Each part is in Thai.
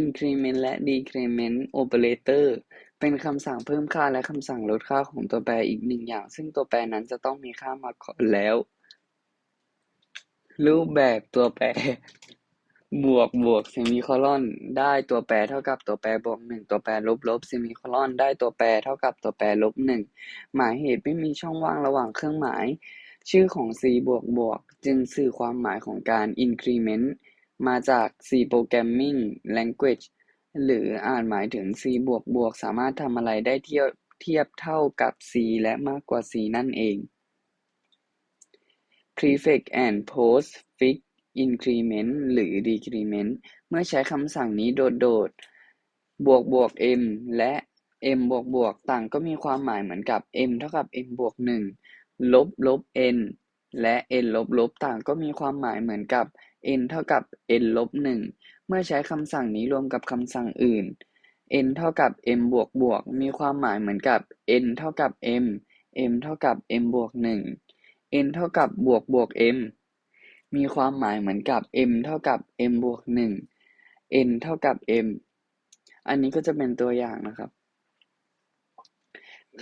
increment และ decrement operator เป็นคำสั่งเพิ่มค่าและคำสั่งลดค่าของตัวแปรอีกหนึ่งอย่าง ซึ่งตัวแปรนั้นจะต้องมีค่ามาก่อนแล้ว รูปแบบตัวแปร บวกบวกเซมิโคลอน ได้ตัวแปรเท่ากับตัวแปรบวกหนึ่งตัวแปรลบลบเซมิโคลอนได้ตัวแปรเท่ากับตัวแปรลบหนึ่งหมายเหตุไม่มีช่องว่างระหว่างเครื่องหมาย ชื่อของ C บวกบวกจึงสื่อความหมายของการ increment มาจาก C programming language หรืออาจหมายถึง C บวกบวกสามารถทำอะไรได้เทียบเทียบเท่ากับ C และมากกว่า C นั่นเอง prefix and postfix increment หรือ decrement เมื่อใช้คำสั่งนี้โดดๆบวกบวก m และ m บวกบวกต่างก็มีความหมายเหมือนกับ m เท่ากับ m บวกหนึ่งลบลบ n และ n ลบลบต่างก็มีความหมายเหมือนกับ n เท่ากับ n ลบหนึ่งเมื่อใช้คำสั่งนี้รวมกับคำสั่งอื่น n เท่ากับ m บวกบวกมีความหมายเหมือนกับ n เท่ากับ m m เท่ากับ m บวกหนึ่ง n เท่ากับบวกบวก m มีความหมายเหมือนกับ m เท่ากับ m บวกหนึ่ง n เท่ากับ m อันนี้ก็จะเป็นตัวอย่างนะครับ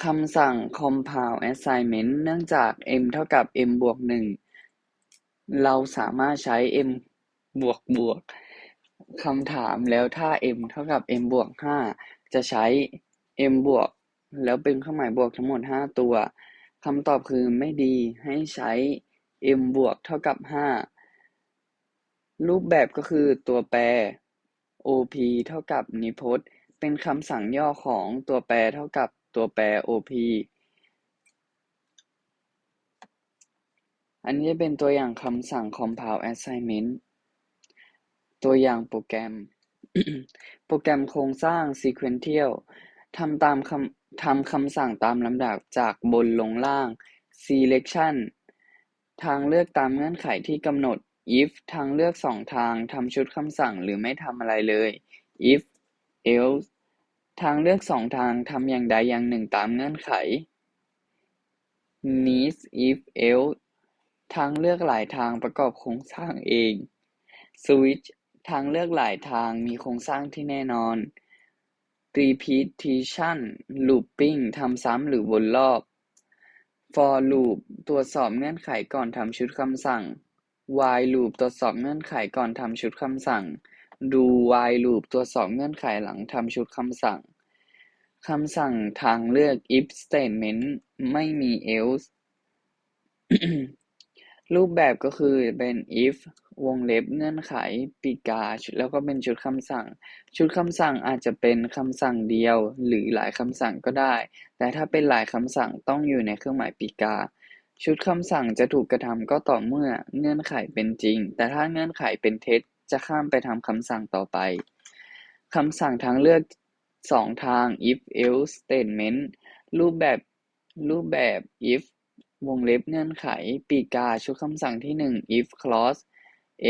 คำสั่ง compound assignment เนื่องจาก m เท่ากับ m บวกหนึ่ง เราสามารถใช้ m บวกบวกคำถามแล้วถ้า m เท่ากับ m บวกห้าจะใช้ m บวก แล้วเป็นเครื่องหมายบวกทั้งหมดห้าตัวคำตอบคือไม่ดีให้ใช้ m บวกเท่ากับห้ารูปแบบก็คือตัวแปร op เท่ากับนิพจน์ เป็นคำสั่งย่อของตัวแปรเท่ากับตัวแปร op อันนี้จะเป็นตัวอย่างคำสั่ง compound assignment ตัวอย่างโปรแกรม โปรแกรมโครงสร้าง sequential ทำตามคำทำคำสั่งตามลำดับจากบนลงล่าง selection ทางเลือกตามเงื่อนไขที่กำหนด if ทางเลือกสองทางทำชุดคำสั่งหรือไม่ทำอะไรเลย if else ทางเลือกสองทางทำอย่างใดอย่างหนึ่งตามเงื่อนไข needs if else ทางเลือกหลายทางประกอบโครงสร้างเอง switch ทางเลือกหลายทางมีโครงสร้างที่แน่นอน repetition looping ทำซ้ำหรือวนรอบ for loop ตรวจสอบเงื่อนไขก่อนทำชุดคำสั่ง while loop ตรวจสอบเงื่อนไขก่อนทำชุดคำสั่ง do while loop ตรวจสอบเงื่อนไขหลังทำชุดคำสั่งคำสั่งทางเลือก if statement ไม่มี else รูปแบบก็คือเป็น if วงเล็บเงื่อนไขปีกาแล้วก็เป็นชุดคำสั่ง ชุดคำสั่งอาจจะเป็นคำสั่งเดียว หรือหลายคำสั่งก็ได้ แต่ถ้าเป็นหลายคำสั่งต้องอยู่ในเครื่องหมายปีกา ชุดคำสั่งจะถูกกระทำก็ต่อเมื่อเงื่อนไขเป็นจริง แต่ถ้าเงื่อนไขเป็นเท็จจะข้ามไปทำคำสั่งต่อไปคำสั่งทางเลือกสองทาง if else statement รูปแบบรูปแบบ if วงเล็บเงื่อนไข ปีกาชุดคำสั่งที่หนึ่ง if clause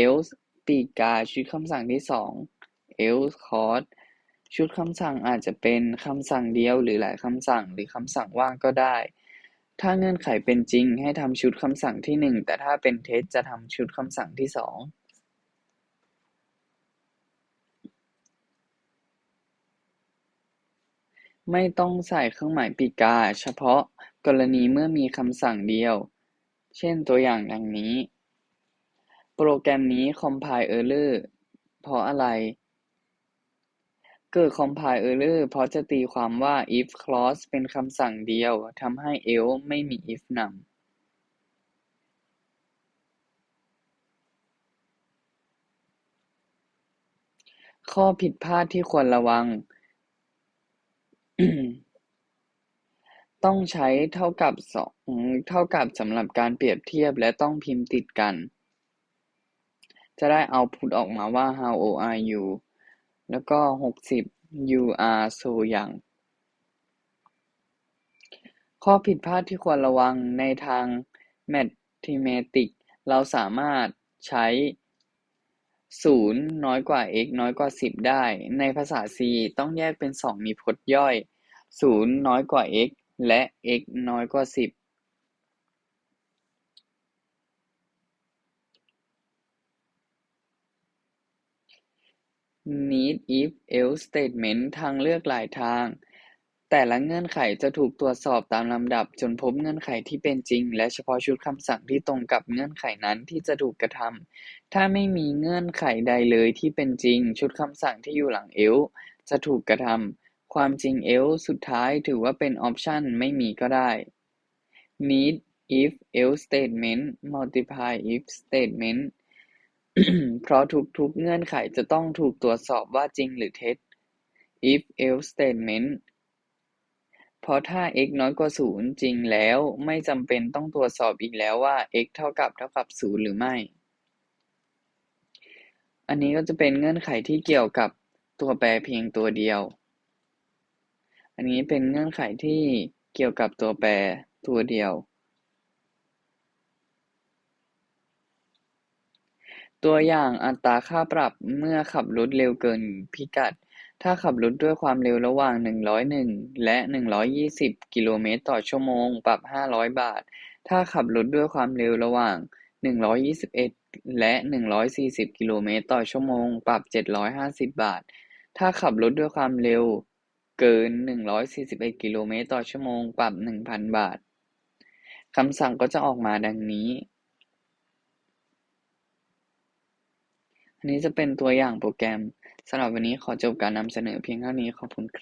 else ปีกาชุดคำสั่งที่สอง else clause ชุดคำสั่งอาจจะเป็นคำสั่งเดียวหรือหลายคำสั่งหรือคำสั่งว่างก็ได้ ถ้าเงื่อนไขเป็นจริงให้ทำชุดคำสั่งที่หนึ่งแต่ถ้าเป็นเท็จจะทำชุดคำสั่งที่สองไม่ต้องใส่เครื่องหมายปีกา เฉพาะ กรณีเมื่อมีคำสั่งเดียว เช่น ตัวอย่างดังนี้ โปรแกรมนี้ compile error เพราะอะไร เกิด compile error เพราะจะตีความว่า if clause เป็นคำสั่งเดียวทำให้ else ไม่มี if นำข้อผิดพลาดที่ควรระวัง ต้องใช้เท่ากับสองเท่ากับสำหรับการเปรียบเทียบและต้องพิมพ์ติดกัน จะได้เอาพุตออกมาว่า how old are you แล้วก็หกสิบ you are so young ข้อผิดพลาดที่ควรระวังในทาง mathematics เราสามารถใช้ศูนย์น้อยกว่า x น้อยกว่าสิบได้ ในภาษา C ต้องแยกเป็นสองนิพจน์ย่อยศูนย์น้อยกว่า x และ x น้อยกว่าสิบ need if else statement ทางเลือกหลายทาง แต่ละเงื่อนไขจะถูกตรวจสอบตามลำดับจนพบเงื่อนไขที่เป็นจริง และเฉพาะชุดคำสั่งที่ตรงกับเงื่อนไขนั้นที่จะถูกกระทำถ้าไม่มีเงื่อนไขใดเลยที่เป็นจริง ชุดคำสั่งที่อยู่หลัง else จะถูกกระทำ ความจริง else สุดท้ายถือว่าเป็นออปชันไม่มีก็ได้ need if else statement multiply if statement เพราะทุกๆเงื่อนไขจะต้องถูกตรวจสอบว่าจริงหรือเท็จ if else statement เพราะถ้า x น้อยกว่าศูนย์จริงแล้วไม่จำเป็นต้องตรวจสอบอีกแล้วว่า x เท่ากับเท่ากับศูนย์หรือไม่ อันนี้ก็จะเป็นเงื่อนไขที่เกี่ยวกับตัวแปรเพียงตัวเดียว อันนี้เป็นเงื่อนไขที่เกี่ยวกับตัวแปรตัวเดียว ตัวอย่างอัตราค่าปรับเมื่อขับรถเร็วเกินพิกัด ถ้าขับรถด้วยความเร็วระหว่าง 101 และ 120 กิโลเมตรต่อชั่วโมง ปรับ 500 บาท ถ้าขับรถด้วยความเร็วระหว่าง 121 และ 140 กิโลเมตรต่อชั่วโมง ปรับ 750 บาท ถ้าขับรถด้วยความเร็ว เกิน 141 กิโลเมตรต่อชั่วโมง ปรับ 1,000 บาท คำสั่งก็จะออกมาดังนี้ อันนี้จะเป็นตัวอย่างโปรแกรมสำหรับวันนี้ขอจบการนำเสนอเพียงเท่านี้ ขอบคุณครับ